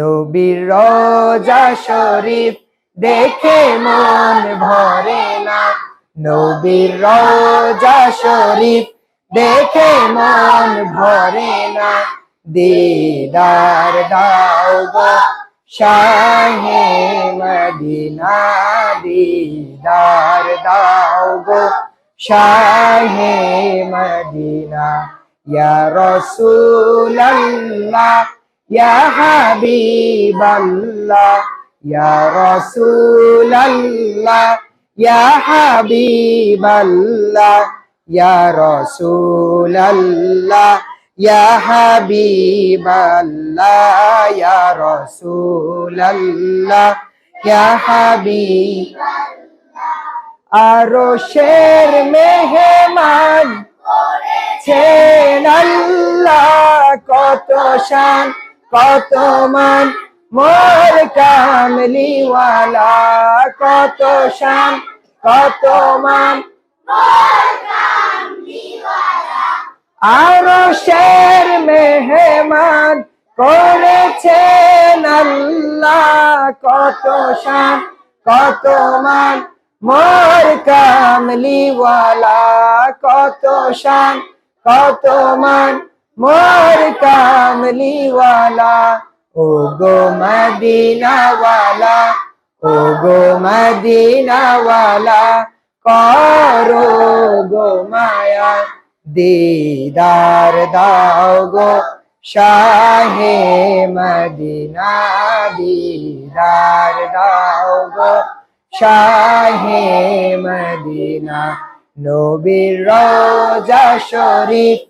নবীর রোজা শরীফ দেখে মন ভরে না। নবীর রোজা শরীফ দেখে মন ভরে না। দিদার দাও গো শাহে মদিনা, দিদার দাও গো শাহে মদিনা। ইয়া রাসূলুল্লাহ ইয়া হাবিবাল্লাহ ইয়া রাসূলুল্লাহ ইয়া হাবিবাল্লাহ ইয়া রাসূলুল্লাহ ইয়া হাবিবাল্লাহ ইয়া রাসূলুল্লাহ ইয়া হাবিব আরও শের মেহমান। ছেন আল্লাহ কত শান। কত মান মোর কামলিওয়ালা কত শান কত মান আরও শের মেহমান করেছেন কত শান কত মান মোর কামলিওয়ালা কত শান কত মান মোর কামলিওয়ালা ও গো মদিনাওয়ালা ও গো মদিনাওয়ালা করো গো মায়া দিদার দাও গো শাহে মদিনা দিদার দাও গো শাহে মদিনা নবীর রোজা শরীফ